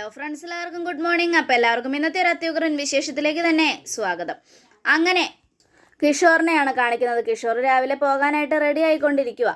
Hello friends എല്ലാവർക്കും good morning അപ്പോൾ എല്ലാവർക്കും ഇന്നത്തെ ഒരു അത്യുഗ്രൻ വിശേഷത്തിലേക്ക് തന്നെ സ്വാഗതം. അങ്ങനെ കിഷോറിനെയാണ് കാണിക്കുന്നത്. കിഷോർ രാവിലെ പോകാനായിട്ട് റെഡി ആയിക്കൊണ്ടിരിക്കുക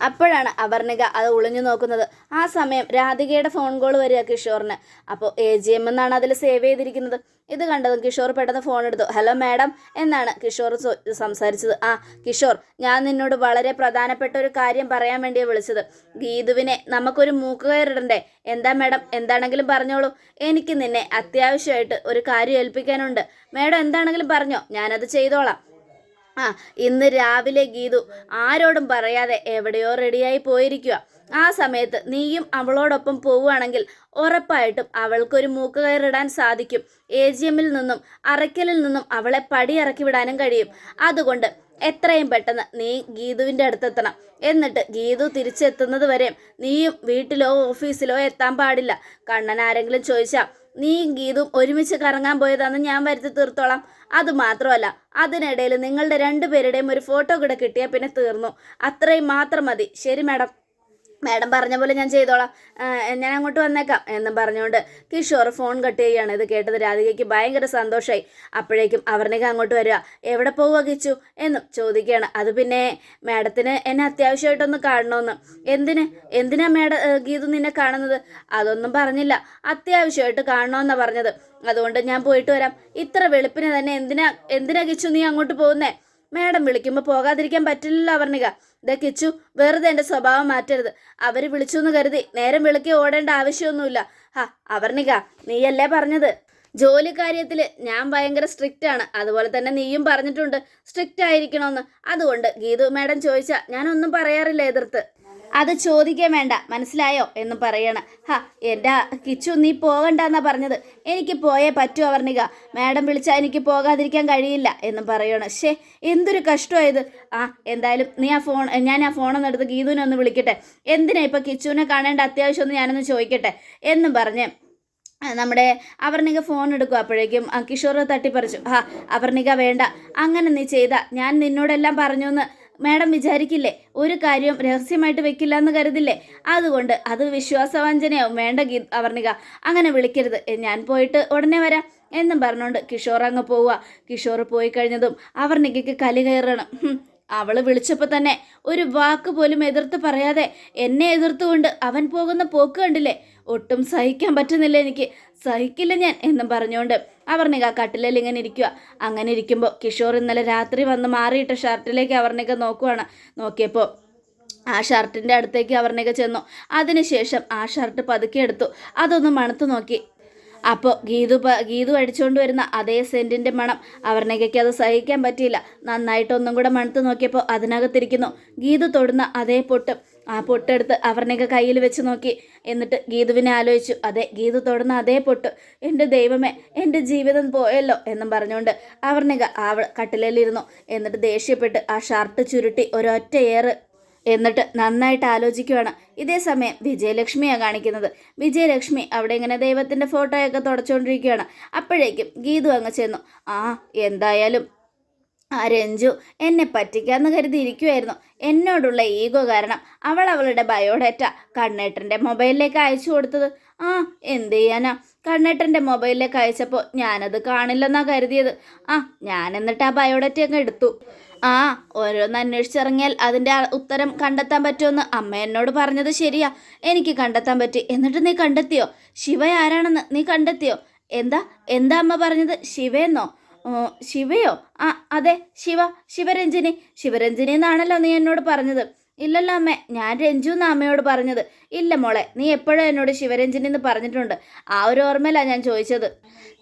അപ്പോഴാണ് അവർണിക അത് ഒളിഞ്ഞു നോക്കുന്നത്. ആ സമയം രാധികയുടെ ഫോൺ കോൾ വരിക കിഷോറിന്. അപ്പോൾ എ ജി എം എന്നാണ് അതിൽ സേവ് ചെയ്തിരിക്കുന്നത്. ഇത് കണ്ടതും കിഷോർ പെട്ടെന്ന് ഫോൺ എടുത്തു. ഹലോ മാഡം എന്നാണ് കിഷോർ സംസാരിച്ചത്. ആ കിഷോർ ഞാൻ നിന്നോട് വളരെ പ്രധാനപ്പെട്ട ഒരു കാര്യം പറയാൻ വേണ്ടിയാണ് വിളിച്ചത്. ഗീതുവിനെ നമുക്കൊരു മൂക്കുകയറിടണ്ടേ? എന്താ മാഡം എന്താണെങ്കിലും പറഞ്ഞോളൂ. എനിക്ക് നിന്നെ അത്യാവശ്യമായിട്ട് ഒരു കാര്യം ഏൽപ്പിക്കാനുണ്ട്. മാഡം എന്താണെങ്കിലും പറഞ്ഞോ. ഞാനത് ചെയ്തോളാം. ആ ഇന്ന് രാവിലെ ഗീതു ആരോടും പറയാതെ എവിടെയോ റെഡിയായി പോയിരിക്കുക ആ സമയത്ത് നീയും അവളോടൊപ്പം പോവുകയാണെങ്കിൽ ഉറപ്പായിട്ടും അവൾക്കൊരു മൂക്ക് കയറിടാൻ സാധിക്കും. എ ജി എമ്മിൽ നിന്നും അറയ്ക്കലിൽ നിന്നും അവളെ പടിയിറക്കി വിടാനും കഴിയും. അതുകൊണ്ട് എത്രയും പെട്ടെന്ന് നീ ഗീതുവിന്റെ അടുത്തെത്തണം. എന്നിട്ട് ഗീതു തിരിച്ചെത്തുന്നത് വരെ നീയും വീട്ടിലോ ഓഫീസിലോ എത്താൻ പാടില്ല. കണ്ണൻ ആരെങ്കിലും ചോദിച്ചാൽ നീ ഗീതും ഒരുമിച്ച് കറങ്ങാൻ പോയതാണെന്ന് ഞാൻ വരുത്തി തീർത്തോളാം. അത് മാത്രമല്ല അതിനിടയിൽ നിങ്ങളുടെ രണ്ടുപേരുടെയും ഒരു ഫോട്ടോ കൂടെ കിട്ടിയാൽ പിന്നെ തീർന്നു. അത്രയും മാത്രം മതി. ശരി മാഡം. മാഡം പറഞ്ഞ പോലെ ഞാൻ ചെയ്തോളാം. ഞാൻ അങ്ങോട്ട് വന്നേക്കാം എന്നും പറഞ്ഞുകൊണ്ട് കിഷോർ ഫോൺ കട്ട് ചെയ്യുകയാണ്. ഇത് കേട്ടത് രാധികയ്ക്ക് ഭയങ്കര സന്തോഷമായി അപ്പോഴേക്കും അവർണിക അങ്ങോട്ട് വരിക. എവിടെ പോവുക കിച്ചു? എന്നും ചോദിക്കുകയാണ്. അത് പിന്നെ മാഡത്തിന് എന്നെ അത്യാവശ്യമായിട്ടൊന്ന് കാണണമെന്ന് എന്തിന്? എന്തിനാ മാഡ ഗീതു നിന്നെ കാണുന്നത്? അതൊന്നും പറഞ്ഞില്ല. അത്യാവശ്യമായിട്ട് കാണണമെന്നാണ് പറഞ്ഞത്. അതുകൊണ്ട് ഞാൻ പോയിട്ട് വരാം. ഇത്ര വെളുപ്പിന് തന്നെ എന്തിനാ എന്തിനാ കിച്ചു നീ അങ്ങോട്ട് പോകുന്നേ? മാഡം വിളിക്കുമ്പോൾ പോകാതിരിക്കാൻ പറ്റില്ലല്ലോ അവർണിക. ഇതാ കിച്ചു വെറുതെ എന്റെ സ്വഭാവം മാറ്റരുത്. അവർ വിളിച്ചു എന്ന് കരുതി നേരം വിളിക്കി ഓടേണ്ട ആവശ്യമൊന്നുമില്ല. ഹാ അവർണിക നീയല്ലേ പറഞ്ഞത്? ജോലി കാര്യത്തിൽ ഞാൻ ഭയങ്കര സ്ട്രിക്റ്റ് ആണ്. അതുപോലെ തന്നെ നീയും പറഞ്ഞിട്ടുണ്ട് സ്ട്രിക്റ്റ് ആയിരിക്കണമെന്ന് അതുകൊണ്ട് ഗീതു മാഡം ചോദിച്ചാൽ ഞാനൊന്നും പറയാറില്ല എതിർത്ത്. അത് ചോദിക്കാൻ വേണ്ട മനസ്സിലായോ എന്ന് പറയണം. ഹ എന്റെ കിച്ചു നീ പോകണ്ടെന്നാ പറഞ്ഞത്. എനിക്ക് പോയേ പറ്റൂ അവർണിക. മാഡം വിളിച്ചാൽ എനിക്ക് പോകാതിരിക്കാൻ കഴിയില്ല എന്ന് പറയണം. ഷേ എന്തൊരു കഷ്ടമായത് ആ എന്തായാലും നീ ആ ഫോൺ ഞാൻ ആ ഫോണൊന്ന് എടുത്ത് ഗീതുവിനെ ഒന്ന് വിളിക്കട്ടെ. എന്തിനാ ഇപ്പം കിച്ചുവിനെ കാണേണ്ട അത്യാവശ്യം ഒന്ന് ഞാനൊന്ന് ചോദിക്കട്ടെ? എന്നും പറഞ്ഞ് നമ്മുടെ അവർണിക ഫോൺ എടുക്കും അപ്പോഴേക്കും. കിഷോർ തട്ടിപ്പറിച്ചു. ആ അവർണിക വേണ്ട. അങ്ങനെ നീ ചെയ്ത. ഞാൻ നിന്നോടെല്ലാം പറഞ്ഞു എന്ന് മാഡം വിചാരിക്കില്ലേ? ഒരു കാര്യം രഹസ്യമായിട്ട് വെക്കില്ല എന്ന് കരുതില്ലേ? അതുകൊണ്ട് അത് വിശ്വാസവഞ്ചനയാവും വേണ്ട ഗീ അവർണിക. അങ്ങനെ വിളിക്കരുത്. ഞാൻ പോയിട്ട് ഉടനെ വരാം. എന്നും പറഞ്ഞുകൊണ്ട് കിഷോർ അങ്ങ് പോവുക. കിഷോർ പോയി കഴിഞ്ഞതും അവർണികയ്ക്ക് കലി കയറണം. അവൾ വിളിച്ചപ്പോൾ തന്നെ ഒരു വാക്ക് പോലും എതിർത്ത് പറയാതെ എന്നെ എതിർത്തുകൊണ്ട് അവൻ പോകുന്ന പോക്ക് കണ്ടില്ലേ? ഒട്ടും സഹിക്കാൻ പറ്റുന്നില്ല എനിക്ക്. സഹിക്കില്ല ഞാൻ എന്നും പറഞ്ഞുകൊണ്ട് അവർണിക കട്ടിലിൽ ഇങ്ങനെ ഇരിക്കുക അങ്ങനെ ഇരിക്കുമ്പോൾ കിഷോർ ഇന്നലെ രാത്രി വന്ന് മാറിയിട്ട ഷർട്ടിലേക്ക് അവർണിക നോക്കുവാണ്. നോക്കിയപ്പോൾ ആ ഷർട്ടിന്റെ അടുത്തേക്ക് അവർണിക ചെന്നു. അതിനുശേഷം ആ ഷർട്ട് പതുക്കെ എടുത്തു. അതൊന്ന് മണത്ത് നോക്കി. അപ്പോൾ ഗീതു ഗീതു അടിച്ചുകൊണ്ട് വരുന്ന അതേ സെന്റിന്റെ മണം അവർണികയ്ക്ക് അത് സഹിക്കാൻ പറ്റിയില്ല. നന്നായിട്ടൊന്നും കൂടെ മണത്ത് നോക്കിയപ്പോൾ അതിനകത്തിരിക്കുന്നു. ഗീതു തൊടുന്ന അതേ പൊട്ട് ആ പൊട്ടെടുത്ത് അവരുടെയൊക്കെ കയ്യിൽ വെച്ച് നോക്കി. എന്നിട്ട് ഗീതുവിനെ ആലോചിച്ചു അതെ ഗീതു തൊടുന്ന അതേ പൊട്ട്. എന്റെ ദൈവമേ എന്റെ ജീവിതം പോയല്ലോ എന്നും പറഞ്ഞുകൊണ്ട് അവർണിക ആ കട്ടിലിരുന്നു എന്നിട്ട് ദേഷ്യപ്പെട്ട് ആ ഷർട്ട് ചുരുട്ടി ഒരൊറ്റ ഏറ് എന്നിട്ട് നന്നായിട്ട് ആലോചിക്കുവാണ്. ഇതേ സമയം വിജയലക്ഷ്മിയാണ് കാണിക്കുന്നത്. വിജയലക്ഷ്മി അവിടെ ഇങ്ങനെ ദൈവത്തിന്റെ ഫോട്ടോയൊക്കെ തുടച്ചുകൊണ്ടിരിക്കുകയാണ് അപ്പോഴേക്കും ഗീതു അങ്ങ് ചെന്നു. ആ എന്തായാലും ആ രഞ്ജു എന്നെ പറ്റിക്കാന്ന് കരുതി എന്നോടുള്ള ഈഗോ കാരണം അവൾ അവളുടെ ബയോഡേറ്റ കണ്ണേട്ടന്റെ മൊബൈലിലേക്ക് അയച്ചു കൊടുത്തത്. ആ എന്ത് ചെയ്യാനാ? കണ്ണേട്ടന്റെ മൊബൈലിലേക്ക് അയച്ചപ്പോൾ ഞാനത് കാണില്ലെന്നാ കരുതിയത്. ആ ഞാൻ എന്നിട്ട് ആ ബയോഡേറ്റ അങ്ങ് എടുത്തു. ആ ഓരോന്ന് അന്വേഷിച്ചിറങ്ങിയാൽ അതിന്റെ ഉത്തരം കണ്ടെത്താൻ പറ്റുമെന്ന് അമ്മ എന്നോട് പറഞ്ഞത് ശരിയാ. എനിക്ക് കണ്ടെത്താൻ പറ്റി. എന്നിട്ട് നീ കണ്ടെത്തിയോ? ശിവ ആരാണെന്ന് നീ കണ്ടെത്തിയോ? എന്താ? എന്താ അമ്മ പറഞ്ഞത്? ശിവയെന്നോ? ശിവയോ? ആ അതെ ശിവ ശിവരഞ്ജിനി. ശിവരഞ്ജിനി എന്നാണല്ലോ നീ എന്നോട് പറഞ്ഞത്. ഇല്ലല്ലോ അമ്മേ ഞാൻ രഞ്ജു എന്ന അമ്മയോട് പറഞ്ഞത്. ഇല്ല മോളെ നീ എപ്പോഴും എന്നോട് ശിവരഞ്ജിനി എന്ന് പറഞ്ഞിട്ടുണ്ട്? ആ ഒരു ഓർമ്മയിലാണ് ഞാൻ ചോദിച്ചത്.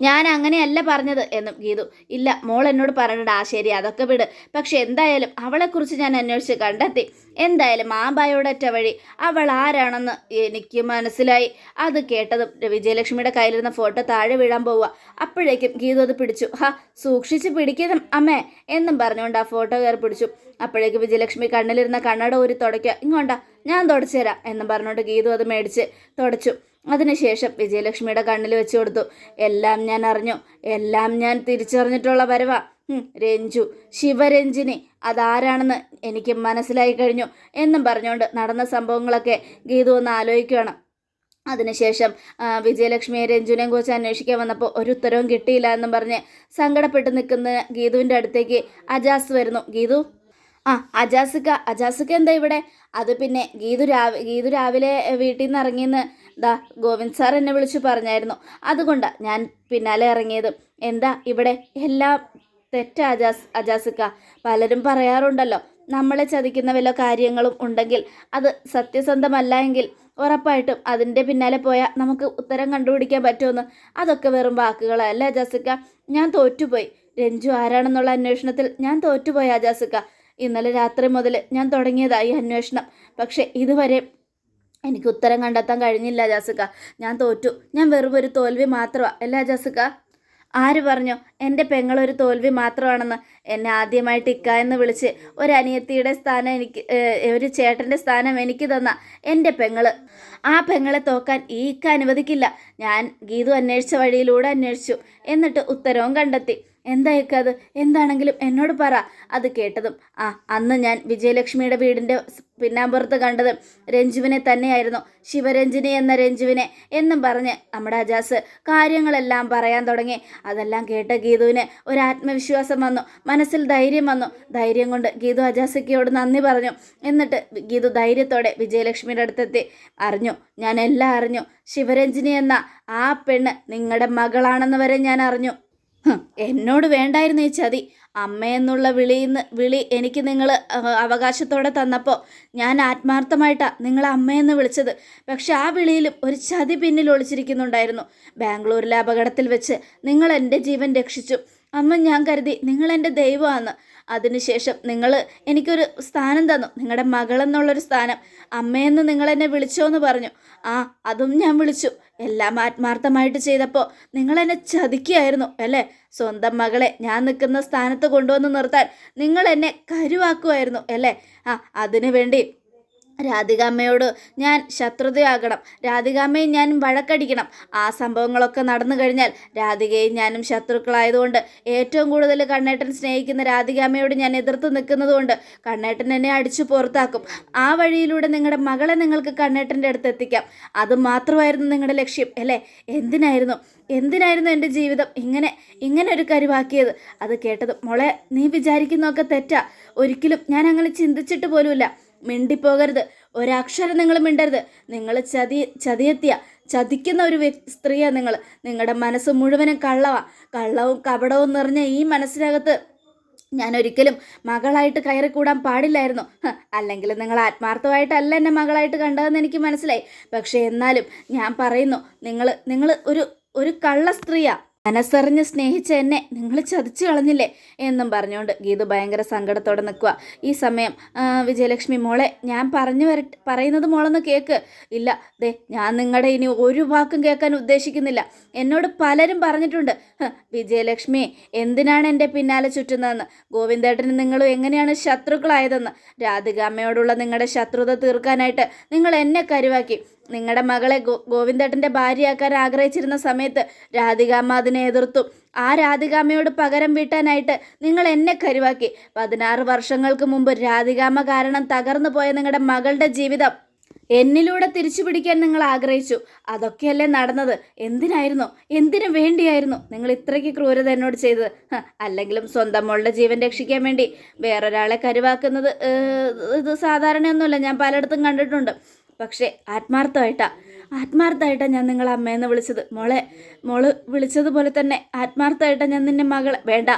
ഞാൻ അങ്ങനെയല്ല പറഞ്ഞത് എന്നും ഗീതു. ഇല്ല മോൾ എന്നോട് പറഞ്ഞിട്ടുണ്ട് ആ ശരി അതൊക്കെ വിട്. പക്ഷെ എന്തായാലും അവളെക്കുറിച്ച് ഞാൻ അന്വേഷിച്ച് കണ്ടെത്തി. എന്തായാലും ആ ബയോഡാറ്റ വഴി അവൾ ആരാണെന്ന് എനിക്ക് മനസ്സിലായി. അത് കേട്ടതും വിജയലക്ഷ്മിയുടെ കയ്യിലിരുന്ന ഫോട്ടോ താഴെ വീഴാൻ പോവുക. അപ്പോഴേക്കും ഗീതു അത് പിടിച്ചു. ഹാ സൂക്ഷിച്ച് പിടിക്കണം അമ്മേ എന്നും പറഞ്ഞുകൊണ്ട് ആ ഫോട്ടോ കയറി പിടിച്ചു. അപ്പോഴേക്ക് വിജയലക്ഷ്മി കണ്ണിലിരുന്ന കണ്ണട ഊരി തുടയ്ക്കുക. ഇങ്ങോട്ടാ ഞാൻ തുടച്ചു തരാം എന്നും പറഞ്ഞുകൊണ്ട് ഗീതു അത് മേടിച്ച് തുടച്ചു. അതിനുശേഷം വിജയലക്ഷ്മിയുടെ കണ്ണിൽ വെച്ചു കൊടുത്തു. എല്ലാം ഞാൻ അറിഞ്ഞു. എല്ലാം ഞാൻ തിരിച്ചറിഞ്ഞിട്ടുള്ള വരവാ. രഞ്ജു ശിവരഞ്ജിനി അതാരാണെന്ന് എനിക്ക് മനസ്സിലായി കഴിഞ്ഞു എന്നും പറഞ്ഞുകൊണ്ട് നടന്ന സംഭവങ്ങളൊക്കെ ഗീതു ഒന്ന് ആലോചിക്കുകയാണ്. അതിനുശേഷം വിജയലക്ഷ്മിയെ രഞ്ജുവിനെയും കുറിച്ച് അന്വേഷിക്കാൻ വന്നപ്പോൾ ഒരു ഉത്തരവും കിട്ടിയില്ല എന്നും പറഞ്ഞ് സങ്കടപ്പെട്ട് നിൽക്കുന്ന ഗീതുവിന്റെ അടുത്തേക്ക് അജാസ് വരുന്നു. ഗീതു? ആ അജാസിക്ക അജാസിക്ക എന്താ ഇവിടെ? അത് പിന്നെ ഗീതു രാവി ഗീതു രാവിലെ വീട്ടിൽ നിന്ന് ഇറങ്ങിയെന്ന് ദാ ഗോവിന്ദ് സാർ എന്നെ വിളിച്ച് പറഞ്ഞായിരുന്നു. അതുകൊണ്ടാണ് ഞാൻ പിന്നാലെ ഇറങ്ങിയത്. എന്താ ഇവിടെ എല്ലാം തെറ്റാ അജാസ് അജാസിക്ക. പലരും പറയാറുണ്ടല്ലോ നമ്മളെ ചതിക്കുന്ന വല്ല കാര്യങ്ങളും ഉണ്ടെങ്കിൽ അത് സത്യസന്ധമല്ല എങ്കിൽ ഉറപ്പായിട്ടും അതിന്റെ പിന്നാലെ പോയാൽ നമുക്ക് ഉത്തരം കണ്ടുപിടിക്കാൻ പറ്റുമെന്ന്. അതൊക്കെ വെറും വാക്കുകളല്ല ജാസിക്ക ഞാൻ തോറ്റുപോയി. രഞ്ജു ആരാണെന്നുള്ള അന്വേഷണത്തിൽ ഞാൻ തോറ്റുപോയി അജാസുക്ക. ഇന്നലെ രാത്രി മുതൽ ഞാൻ തുടങ്ങിയതായി അന്വേഷണം. പക്ഷേ ഇതുവരെ എനിക്ക് ഉത്തരം കണ്ടെത്താൻ കഴിഞ്ഞില്ല ജാസിക്ക ഞാൻ തോറ്റു. ഞാൻ വെറും ഒരു തോൽവി മാത്രമാണ് അല്ല ജാസിക്ക ആര് പറഞ്ഞു? എന്റെ പെങ്ങളൊരു തോൽവി മാത്രമാണെന്ന് എന്നെ ആദ്യമായിട്ട് ഇക്ക എന്ന് വിളിച്ച് ഒരു അനിയത്തിയുടെ സ്ഥാനം എനിക്ക് ഒരു ചേട്ടന്റെ സ്ഥാനം എനിക്ക് തന്ന എന്റെ പെങ്ങൾ. ആ പെങ്ങളെ തോക്കാൻ ഈ ഇക്ക അനുവദിക്കില്ല. ഞാൻ ഗീതു അന്വേഷിച്ച വഴിയിലൂടെ അന്വേഷിച്ചു. എന്നിട്ട് ഉത്തരവും കണ്ടെത്തി. എന്തായിക്ക അത്? എന്താണെങ്കിലും എന്നോട് പറ. അത് കേട്ടതും ആ അന്ന് ഞാൻ വിജയലക്ഷ്മിയുടെ വീടിന്റെ പിന്നാമ്പുറത്ത് കണ്ടത് രഞ്ജുവിനെ തന്നെയായിരുന്നു. ശിവരഞ്ജിനി എന്ന രഞ്ജുവിനെ എന്നും പറഞ്ഞ് നമ്മുടെ അജാസ് കാര്യങ്ങളെല്ലാം പറയാൻ തുടങ്ങി. അതെല്ലാം കേട്ട ഗീതുവിന് ഒരു ആത്മവിശ്വാസം വന്നു മനസ്സിൽ ധൈര്യം വന്നു. ധൈര്യം കൊണ്ട് ഗീതു അജാസക്കിയോട് നന്ദി പറഞ്ഞു. എന്നിട്ട് ഗീതു ധൈര്യത്തോടെ വിജയലക്ഷ്മിയുടെ അടുത്തെത്തി. അറിഞ്ഞു ഞാൻ എല്ലാം അറിഞ്ഞു. ശിവരഞ്ജിനി എന്ന ആ പെണ്ണ് നിങ്ങളുടെ മകളാണെന്ന് വരെ ഞാൻ അറിഞ്ഞു. എന്നോട് വേണ്ടായിരുന്നു ചതി. അമ്മയെന്നുള്ള വിളിയിന്ന് വിളി എനിക്ക് നിങ്ങൾ അവകാശത്തോടെ തന്നപ്പോൾ ഞാൻ ആത്മാർത്ഥമായിട്ടാണ് നിങ്ങൾ അമ്മയെന്ന് വിളിച്ചത്. പക്ഷെ ആ വിളിയിലും ഒരു ചതി പിന്നിൽ ഒളിച്ചിരിക്കുന്നുണ്ടായിരുന്നു. ബാംഗ്ലൂരിലെ അപകടത്തിൽ വെച്ച് നിങ്ങൾ എന്റെ ജീവൻ രക്ഷിച്ചു. അമ്മ ഞാൻ കരുതി നിങ്ങൾ എന്റെ ദൈവമാണ് അതിനുശേഷം നിങ്ങൾ എനിക്കൊരു സ്ഥാനം തന്നു. നിങ്ങളുടെ മകളെന്നുള്ളൊരു സ്ഥാനം. അമ്മയെന്ന് നിങ്ങൾ എന്നെ വിളിച്ചോ എന്ന് പറഞ്ഞു. ആ അതും ഞാൻ വിളിച്ചു. എല്ലാം ആത്മാർത്ഥമായിട്ട് ചെയ്തപ്പോൾ നിങ്ങൾ എന്നെ ചതിക്കുകയായിരുന്നു അല്ലേ? സ്വന്തം മകളെ ഞാൻ നിൽക്കുന്ന സ്ഥാനത്ത് കൊണ്ടുവന്ന് നിർത്താൻ നിങ്ങൾ എന്നെ കരുവാക്കുമായിരുന്നു അല്ലേ? ആ അതിനു വേണ്ടി രാധികാമ്മയോട് ഞാൻ ശത്രുതയാകണം. രാധികാമ്മയും ഞാനും വഴക്കടിക്കണം. ആ സംഭവങ്ങളൊക്കെ നടന്നു കഴിഞ്ഞാൽ രാധികയും ഞാനും ശത്രുക്കളായതുകൊണ്ട് ഏറ്റവും കൂടുതൽ കണ്ണേട്ടൻ സ്നേഹിക്കുന്ന രാധികാമ്മയോട് ഞാൻ എതിർത്ത് നിൽക്കുന്നതുകൊണ്ട് കണ്ണേട്ടൻ എന്നെ അടിച്ചു പുറത്താക്കും. ആ വഴിയിലൂടെ നിങ്ങളുടെ മകളെ നിങ്ങൾക്ക് കണ്ണേട്ടന്റെ അടുത്ത് എത്തിക്കാം. അത് മാത്രമായിരുന്നു നിങ്ങളുടെ ലക്ഷ്യം അല്ലേ? എന്തിനായിരുന്നു? എന്തിനായിരുന്നു എന്റെ ജീവിതം ഇങ്ങനെ ഇങ്ങനെ ഒരു കരുവാക്കിയത്? അത് കേട്ടത് മോളെ നീ വിചാരിക്കുന്നതൊക്കെ തെറ്റാ. ഒരിക്കലും ഞാൻ അങ്ങനെ ചിന്തിച്ചിട്ട് പോലുമില്ല. മിണ്ടിപ്പോകരുത്. ഒരക്ഷരം നിങ്ങൾ മിണ്ടരുത്. നിങ്ങൾ ചതി ചതിയെത്തിയ ചതിക്കുന്ന ഒരു വ്യക്തി സ്ത്രീയാണ് നിങ്ങൾ. നിങ്ങളുടെ മനസ്സ് മുഴുവനും കള്ളവാ. കള്ളവും കപടവും നിറഞ്ഞ ഈ മനസ്സിനകത്ത് ഞാൻ ഒരിക്കലും മകളായിട്ട് കയറിക്കൂടാൻ പാടില്ലായിരുന്നു. അല്ലെങ്കിൽ നിങ്ങൾ ആത്മാർത്ഥമായിട്ടല്ല എന്നെ മകളായിട്ട് കണ്ടതെന്ന് എനിക്ക് മനസ്സിലായി. പക്ഷേ എന്നാലും ഞാൻ പറയുന്നു നിങ്ങൾ നിങ്ങൾ ഒരു ഒരു കള്ള സ്ത്രീയാ. മനസ്സറിഞ്ഞ് സ്നേഹിച്ച എന്നെ നിങ്ങൾ ചതിച്ചു കളഞ്ഞില്ലേ എന്നും പറഞ്ഞുകൊണ്ട് ഗീതു ഭയങ്കര സങ്കടത്തോടെ നിൽക്കുക ഈ സമയം വിജയലക്ഷ്മി മോളെ ഞാൻ പറഞ്ഞു വര പറയുന്നത് മോളൊന്ന് കേക്ക്. ഇല്ല ദേ ഞാൻ നിങ്ങളുടെ ഇനി ഒരു വാക്കും കേൾക്കാൻ ഉദ്ദേശിക്കുന്നില്ല. എന്നോട് പലരും പറഞ്ഞിട്ടുണ്ട്. വിജയലക്ഷ്മി എന്തിനാണ് എന്റെ പിന്നാലെ ചുറ്റുന്നതെന്ന്? ഗോവിന്ദേട്ടന് നിങ്ങളും എങ്ങനെയാണ് ശത്രുക്കളായതെന്ന്? രാധികാമ്മയോടുള്ള നിങ്ങളുടെ ശത്രുത തീർക്കാനായിട്ട് നിങ്ങൾ എന്നെ കരുവാക്കി. നിങ്ങളുടെ മകളെ ഗോ ഗോവിന്ദേട്ടന്റെ ഭാര്യയാക്കാൻ ആഗ്രഹിച്ചിരുന്ന സമയത്ത് രാധികാമ്മ അതിനെ എതിർത്തു. ആ രാധികാമ്മയോട് പകരം വീട്ടാനായിട്ട് നിങ്ങൾ എന്നെ കരുവാക്കി. പതിനാറ് വർഷങ്ങൾക്ക് മുമ്പ് രാധികാമ്മ കാരണം തകർന്നു പോയ നിങ്ങളുടെ മകളുടെ ജീവിതം എന്നിലൂടെ തിരിച്ചു പിടിക്കാൻ നിങ്ങൾ ആഗ്രഹിച്ചു. അതൊക്കെയല്ലേ നടന്നത്. എന്തിനായിരുന്നു? എന്തിനു വേണ്ടിയായിരുന്നു നിങ്ങൾ ഇത്രയ്ക്ക് ക്രൂരത എന്നോട് ചെയ്തത്? അല്ലെങ്കിലും സ്വന്തം മോളുടെ ജീവൻ രക്ഷിക്കാൻ വേണ്ടി വേറൊരാളെ കരുവാക്കുന്നത് ഇത് സാധാരണയൊന്നുമല്ല. ഞാൻ പലയിടത്തും കണ്ടിട്ടുണ്ട്. പക്ഷേ ആത്മാർത്ഥമായിട്ടാണ് ആത്മാർത്ഥമായിട്ടാണ് ഞാൻ നിങ്ങളെ അമ്മയെന്ന് വിളിച്ചത്. മോളെ മോൾ വിളിച്ചതുപോലെ തന്നെ ആത്മാർത്ഥമായിട്ടാണ് ഞാൻ നിന്നെ മകളെ. വേണ്ട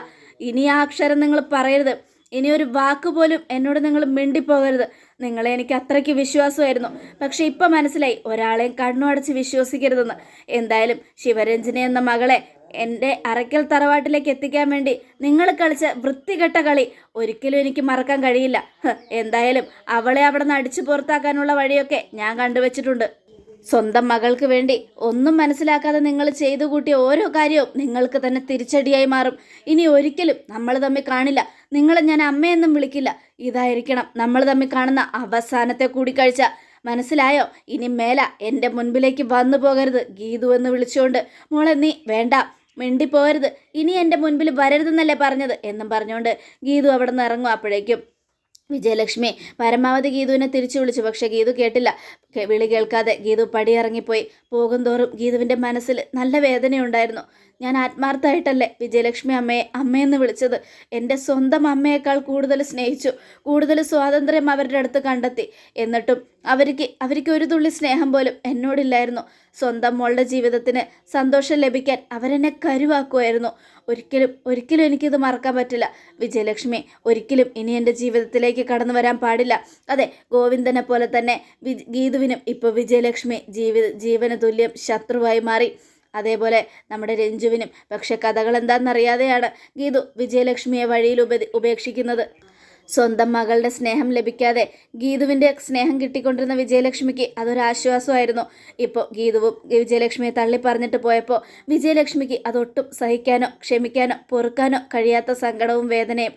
ഇനി ആ അക്ഷരം നിങ്ങൾ പറയരുത്. ഇനി ഒരു വാക്ക് പോലും എന്നോട് നിങ്ങൾ മിണ്ടിപ്പോകരുത്. നിങ്ങളെ എനിക്ക് അത്രയ്ക്ക് വിശ്വാസമായിരുന്നു. പക്ഷെ ഇപ്പം മനസ്സിലായി ഒരാളെയും കണ്ണു അടച്ച് വിശ്വസിക്കരുതെന്ന്. എന്തായാലും ശിവരഞ്ജനി എന്ന മകളെ എന്റെ അരക്കൽ തറവാട്ടിലേക്ക് എത്തിക്കാൻ വേണ്ടി നിങ്ങൾ കളിച്ച വൃത്തികെട്ട കളി ഒരിക്കലും എനിക്ക് മറക്കാൻ കഴിയില്ല. എന്തായാലും അവളെ അവിടെ നിന്ന് അടിച്ചു പുറത്താക്കാനുള്ള വഴിയൊക്കെ ഞാൻ കണ്ടുവച്ചിട്ടുണ്ട്. സ്വന്തം മകൾക്ക് വേണ്ടി ഒന്നും മനസ്സിലാക്കാതെ നിങ്ങൾ ചെയ്തു കൂട്ടിയ ഓരോ കാര്യവും നിങ്ങൾക്ക് തന്നെ തിരിച്ചടിയായി മാറും. ഇനി ഒരിക്കലും നമ്മൾ തമ്മിൽ കാണില്ല. നിങ്ങളെ ഞാൻ അമ്മയെന്നും വിളിക്കില്ല. ഇതായിരിക്കണം നമ്മൾ തമ്മിൽ കാണുന്ന അവസാനത്തെ കൂടിക്കാഴ്ച. മനസ്സിലായോ? ഇനി മേല എന്റെ മുൻപിലേക്ക് വന്നു പോകരുത്. ഗീതു എന്ന് വിളിച്ചുകൊണ്ട് മോളെ നീ വേണ്ട. മിണ്ടിപ്പോകരുത് ഇനി എന്റെ മുൻപിൽ വരരുതെന്നല്ലേ പറഞ്ഞത്? എന്നും പറഞ്ഞുകൊണ്ട് ഗീതു അവിടെ നിന്ന് ഇറങ്ങും. അപ്പോഴേക്കും വിജയലക്ഷ്മി പരമാവധി ഗീതുവിനെ തിരിച്ചു വിളിച്ചു. പക്ഷേ ഗീതു കേട്ടില്ല. വിളി കേൾക്കാതെ ഗീതു പടിയിറങ്ങിപ്പോയി. പോകുന്തോറും ഗീതുവിന്റെ മനസ്സിൽ നല്ല വേദനയുണ്ടായിരുന്നു. ഞാൻ ആത്മാർത്ഥമായിട്ടല്ലേ വിജയലക്ഷ്മി അമ്മയെ അമ്മയെന്ന് വിളിച്ചത്. എന്റെ സ്വന്തം അമ്മയേക്കാൾ കൂടുതൽ സ്നേഹിച്ചു. കൂടുതൽ സ്വാതന്ത്ര്യം അവരുടെ അടുത്ത് കണ്ടെത്തി. എന്നിട്ടും അവർക്ക് അവർക്ക് ഒരു തുള്ളി സ്നേഹം പോലും എന്നോടില്ലായിരുന്നു. സ്വന്തം മോളുടെ ജീവിതത്തിന് സന്തോഷം ലഭിക്കാൻ അവരെന്നെ കരുവാക്കുമായിരുന്നു. ഒരിക്കലും ഒരിക്കലും എനിക്കിത് മറക്കാൻ പറ്റില്ല. വിജയലക്ഷ്മി ഒരിക്കലും ഇനി എന്റെ ജീവിതത്തിലേക്ക് കടന്നു വരാൻ പാടില്ല. അതെ ഗോവിന്ദനെ പോലെ തന്നെ ഗീതുവിനും ഇപ്പോൾ വിജയലക്ഷ്മി ജീവിത ജീവന തുല്യം ശത്രുവായി മാറി. അതേപോലെ നമ്മുടെ രഞ്ജുവിനും. പക്ഷെ കഥകൾ എന്താണെന്നറിയാതെയാണ് ഗീതു വിജയലക്ഷ്മിയെ വഴിയിൽ ഉപ ഉപേക്ഷിക്കുന്നത്. സ്വന്തം മകളുടെ സ്നേഹം ലഭിക്കാതെ ഗീതുവിന്റെ സ്നേഹം കിട്ടിക്കൊണ്ടിരുന്ന വിജയലക്ഷ്മിക്ക് അതൊരാശ്വാസമായിരുന്നു ഇപ്പോൾ ഗീതുവും വിജയലക്ഷ്മിയെ തള്ളി പറഞ്ഞിട്ട് പോയപ്പോൾ വിജയലക്ഷ്മിക്ക് അതൊട്ടും സഹിക്കാനോ ക്ഷമിക്കാനോ പൊറുക്കാനോ കഴിയാത്ത സങ്കടവും വേദനയും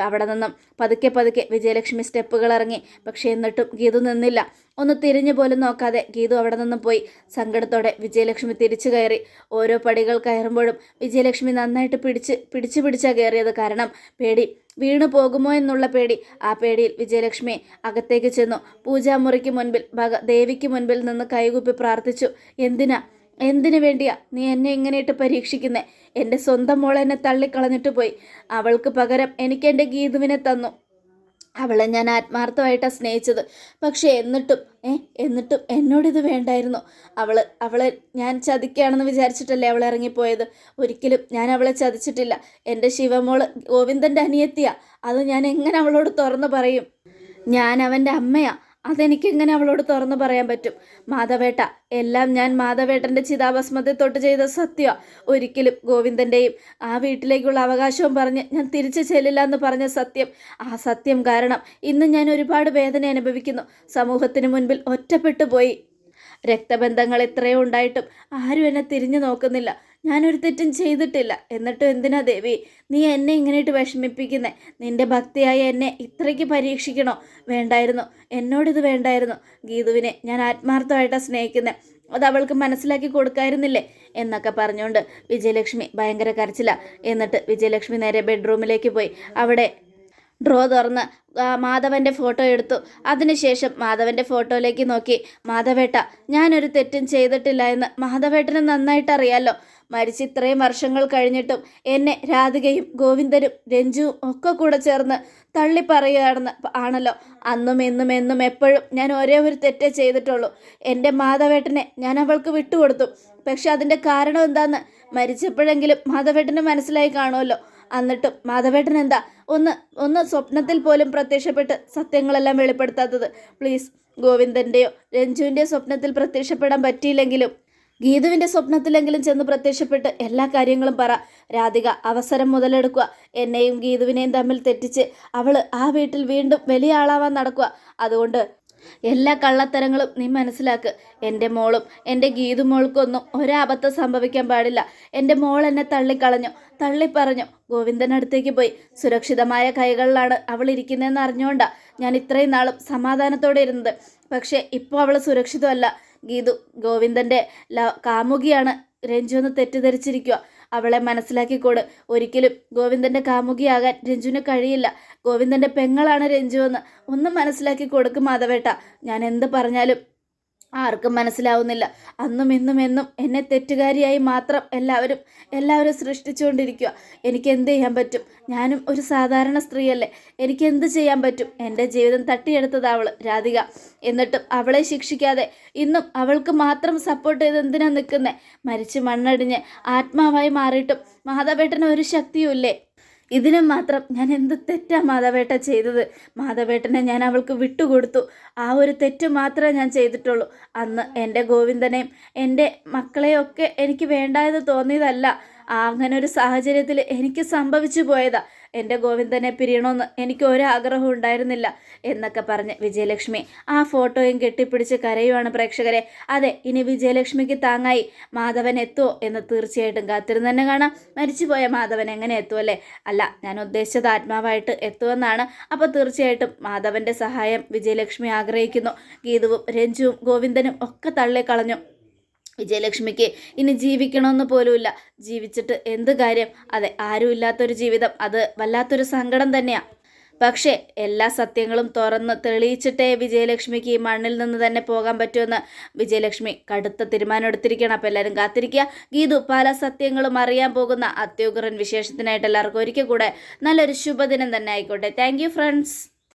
അവിടെ നിന്നും പതുക്കെ പതുക്കെ വിജയലക്ഷ്മി സ്റ്റെപ്പുകൾ ഇറങ്ങി. പക്ഷേ എന്നിട്ടും ഗീതു നിന്നില്ല. ഒന്ന് തിരിഞ്ഞു പോലും നോക്കാതെ ഗീതു അവിടെ നിന്നും പോയി. സങ്കടത്തോടെ വിജയലക്ഷ്മി തിരിച്ചു കയറി. ഓരോ പടികൾ കയറുമ്പോഴും വിജയലക്ഷ്മി നന്നായിട്ട് പിടിച്ച് പിടിച്ചു പിടിച്ചാണ് കയറിയത് കാരണം പേടി. വീണു പോകുമോ എന്നുള്ള പേടി. ആ പേടിയിൽ വിജയലക്ഷ്മി അകത്തേക്ക് ചെന്നു. പൂജാമുറിക്ക് മുൻപിൽ ഭഗ ദേവിക്ക് മുൻപിൽ നിന്ന് കൈകൂപ്പി പ്രാർത്ഥിച്ചു. എന്തിനാ? എന്തിനു വേണ്ടിയാ? നീ എന്നെ ഇങ്ങനെയിട്ട് പരീക്ഷിക്കുന്നേ? എന്റെ സ്വന്തം മോൾ എന്നെ തള്ളിക്കളഞ്ഞിട്ട് പോയി. അവൾക്ക് പകരം എനിക്ക് എന്റെ ഗീതുവിനെ തന്നു. അവളെ ഞാൻ ആത്മാർത്ഥമായിട്ടാണ് സ്നേഹിച്ചത്. പക്ഷേ എന്നിട്ടും ഏ എന്നിട്ടും എന്നോടിത് വേണ്ടായിരുന്നു. അവൾ അവളെ ഞാൻ ചതിക്കുകയാണെന്ന് വിചാരിച്ചിട്ടല്ലേ അവൾ ഇറങ്ങിപ്പോയത്? ഒരിക്കലും ഞാൻ അവളെ ചതിച്ചിട്ടില്ല. എന്റെ ശിവമോൾ ഗോവിന്ദന്റെ അനിയത്തിയാ. അത് ഞാൻ എങ്ങനെ അവളോട് തുറന്നു പറയും? ഞാൻ അവന്റെ അമ്മയാ. അതെനിക്കെങ്ങനെ അവളോട് തുറന്നു പറയാൻ പറ്റും? മാധവേട്ട എല്ലാം ഞാൻ മാധവേട്ടന്റെ ചിതാഭസ്മത്തെ തൊട്ട് ചെയ്ത സത്യ. ഒരിക്കലും ഗോവിന്ദന്റെയും ആ വീട്ടിലേക്കുള്ള അവകാശവും പറഞ്ഞ് ഞാൻ തിരിച്ചു ചെല്ലില്ല എന്ന് പറഞ്ഞ സത്യം. ആ സത്യം കാരണം ഇന്ന് ഞാൻ ഒരുപാട് വേദന അനുഭവിക്കുന്നു. സമൂഹത്തിന് മുൻപിൽ ഒറ്റപ്പെട്ടു പോയി. രക്തബന്ധങ്ങൾ എത്രയോ ഉണ്ടായിട്ടും ആരും എന്നെ തിരിഞ്ഞു നോക്കുന്നില്ല. ഞാനൊരു തെറ്റും ചെയ്തിട്ടില്ല. എന്നിട്ടും എന്തിനാ ദേവി? നീ എന്നെ ഇങ്ങനെയിട്ട് വിഷമിപ്പിക്കുന്നേ? നിന്റെ ഭക്തിയായ എന്നെ ഇത്രയ്ക്ക് പരീക്ഷിക്കണോ? വേണ്ടായിരുന്നു. എന്നോടിത് വേണ്ടായിരുന്നു. ഗീതുവിനെ ഞാൻ ആത്മാർത്ഥമായിട്ടാണ് സ്നേഹിക്കുന്നത് അത് അവൾക്ക് മനസ്സിലാക്കി കൊടുക്കായിരുന്നില്ലേ? എന്നൊക്കെ പറഞ്ഞുകൊണ്ട് വിജയലക്ഷ്മി ഭയങ്കര കരച്ചില. എന്നിട്ട് വിജയലക്ഷ്മി നേരെ ബെഡ്റൂമിലേക്ക് പോയി. അവിടെ ഡ്രോ തുറന്ന് മാധവന്റെ ഫോട്ടോ എടുത്തു. അതിനുശേഷം മാധവന്റെ ഫോട്ടോയിലേക്ക് നോക്കി. മാധവേട്ട ഞാനൊരു തെറ്റും ചെയ്തിട്ടില്ല എന്ന് മാധവേട്ടന് നന്നായിട്ട് അറിയാലോ മരിച്ച് ഇത്രയും വർഷങ്ങൾ കഴിഞ്ഞിട്ടും എന്നെ രാധികയും ഗോവിന്ദനും രഞ്ജുവും ഒക്കെ കൂടെ ചേർന്ന് തള്ളിപ്പറയുകയാണെന്ന് ആണല്ലോ. അന്നും എന്നും എന്നും എപ്പോഴും ഞാൻ ഒരേ ഒരു തെറ്റേ ചെയ്തിട്ടുള്ളൂ. എന്റെ മാധവേട്ടനെ ഞാൻ അവൾക്ക് വിട്ടുകൊടുത്തു. പക്ഷെ അതിന്റെ കാരണം എന്താന്ന് മരിച്ചപ്പോഴെങ്കിലും മാധവേട്ടന് മനസ്സിലായി കാണുമല്ലോ. എന്നിട്ടും മാധവേട്ടൻ എന്താ ഒന്ന് ഒന്ന് സ്വപ്നത്തിൽ പോലും പ്രത്യക്ഷപ്പെട്ട് സത്യങ്ങളെല്ലാം വെളിപ്പെടുത്താത്തത്. പ്ലീസ് ഗോവിന്ദന്റെയോ രഞ്ജുവിന്റെയോ സ്വപ്നത്തിൽ പ്രത്യക്ഷപ്പെടാൻ പറ്റിയില്ലെങ്കിലും ഗീതുവിന്റെ സ്വപ്നത്തിലെങ്കിലും ചെന്ന് പ്രത്യക്ഷപ്പെട്ട് എല്ലാ കാര്യങ്ങളും പറ. രാധിക അവസരം മുതലെടുക്കുക. എന്നെയും ഗീതുവിനെയും തമ്മിൽ തെറ്റിച്ച് അവൾ ആ വീട്ടിൽ വീണ്ടും വലിയ ആളാവാൻ നടക്കുക. അതുകൊണ്ട് എല്ലാ കള്ളത്തരങ്ങളും നീ മനസ്സിലാക്ക്. എന്റെ മോളും എന്റെ ഗീതു മോൾക്കൊന്നും ഒരബദ്ധം സംഭവിക്കാൻ പാടില്ല. എന്റെ മോൾ എന്നെ തള്ളിക്കളഞ്ഞു തള്ളിപ്പറഞ്ഞു. ഗോവിന്ദനടുത്തേക്ക് പോയി. സുരക്ഷിതമായ കൈകളിലാണ് അവൾ ഇരിക്കുന്നതെന്ന് അറിഞ്ഞുകൊണ്ടാ ഞാൻ ഇത്രയും നാളും സമാധാനത്തോടെ ഇരുന്നത്. പക്ഷേ ഇപ്പോൾ അവൾ സുരക്ഷിതമല്ല. ഗീതു ഗോവിന്ദന്റെ കാമുകിയാണ് രഞ്ജു എന്ന് തെറ്റിദ്ധരിച്ചിരിക്കുക അവളെ മനസ്സിലാക്കിക്കോട് ഒരിക്കലും ഗോവിന്ദന്റെ കാമുകിയാകാൻ രഞ്ജുവിന് കഴിയില്ല. ഗോവിന്ദന്റെ പെങ്ങളാണ് രഞ്ജു എന്ന് ഒന്ന് മനസ്സിലാക്കി കൊടുക്കും മാധവേട്ട. ഞാൻ എന്ത് പറഞ്ഞാലും ആർക്കും മനസ്സിലാവുന്നില്ല. അന്നും ഇന്നും എന്നും എന്നെ തെറ്റുകാരിയായി മാത്രം എല്ലാവരും എല്ലാവരും സൃഷ്ടിച്ചുകൊണ്ടിരിക്കുക. എനിക്ക് എന്ത് ചെയ്യാൻ പറ്റും? ഞാനും ഒരു സാധാരണ സ്ത്രീയല്ലേ. എനിക്ക് എന്ത് ചെയ്യാൻ പറ്റും? എന്റെ ജീവിതം തട്ടിയെടുത്തത് അവൾ രാധിക. എന്നിട്ടും അവളെ ശിക്ഷിക്കാതെ ഇന്നും അവൾക്ക് മാത്രം സപ്പോർട്ട് ചെയ്ത് എന്തിനാ നിൽക്കുന്നത് മരിച്ച് മണ്ണടിഞ്ഞ് ആത്മാവായി മാറിയിട്ടും മാതാപേട്ടന് ഒരു ശക്തിയുമില്ലേ? ഇതിനും മാത്രം ഞാൻ എന്ത് തെറ്റാ മാധവേട്ട ചെയ്തത്? മാധവേട്ടനെ ഞാൻ അവൾക്ക് വിട്ടുകൊടുത്തു. ആ ഒരു തെറ്റ് മാത്രമേ ഞാൻ ചെയ്തിട്ടുള്ളൂ. അന്ന് എന്റെ ഗോവിന്ദനെയും എന്റെ മക്കളെയൊക്കെ എനിക്ക് വേണ്ടായെന്ന് തോന്നിയതല്ല. അങ്ങനെ ഒരു സാഹചര്യത്തിൽ എനിക്ക് സംഭവിച്ചു പോയതാ. എന്റെ ഗോവിന്ദനെ പിരിയണമെന്ന് എനിക്ക് ഒരാഗ്രഹവും ഉണ്ടായിരുന്നില്ല എന്നൊക്കെ പറഞ്ഞ് വിജയലക്ഷ്മി ആ ഫോട്ടോയും കെട്ടിപ്പിടിച്ച് കരയുവാണ് പ്രേക്ഷകരെ. അതെ ഇനി വിജയലക്ഷ്മിക്ക് താങ്ങായി. മാധവൻ എത്തുമോ എന്ന് തീർച്ചയായിട്ടും കാത്തിരുന്ന് തന്നെ കാണാം. മരിച്ചുപോയ മാധവൻ എങ്ങനെ എത്തുമല്ലേ അല്ല? ഞാൻ ഉദ്ദേശിച്ചത് ആത്മാവായിട്ട് എത്തുമെന്നാണ്. അപ്പോൾ തീർച്ചയായിട്ടും മാധവന്റെ സഹായം വിജയലക്ഷ്മി ആഗ്രഹിക്കുന്നു. ഗീതുവും രഞ്ജുവും ഗോവിന്ദനും ഒക്കെ തള്ളിക്കളഞ്ഞു വിജയലക്ഷ്മിക്ക് ഇനി ജീവിക്കണമെന്ന് പോലുമില്ല. ജീവിച്ചിട്ട് എന്ത് കാര്യം? അതെ ആരുമില്ലാത്തൊരു ജീവിതം. അത് വല്ലാത്തൊരു സങ്കടം തന്നെയാണ് പക്ഷേ എല്ലാ സത്യങ്ങളും തുറന്ന് തെളിയിച്ചിട്ടേ വിജയലക്ഷ്മിക്ക് ഈ മണ്ണിൽ നിന്ന് തന്നെ പോകാൻ പറ്റുമെന്ന് വിജയലക്ഷ്മി കടുത്ത തീരുമാനം എടുത്തിരിക്കണം അപ്പോൾ എല്ലാവരും കാത്തിരിക്കുക. ഗീതു പല സത്യങ്ങളും അറിയാൻ പോകുന്ന അത്യുഗ്രൻ വിശേഷത്തിനായിട്ട് എല്ലാവർക്കും ഒരിക്കൽ കൂടെ നല്ലൊരു ശുഭദിനം തന്നെ ആയിക്കോട്ടെ. Thank friends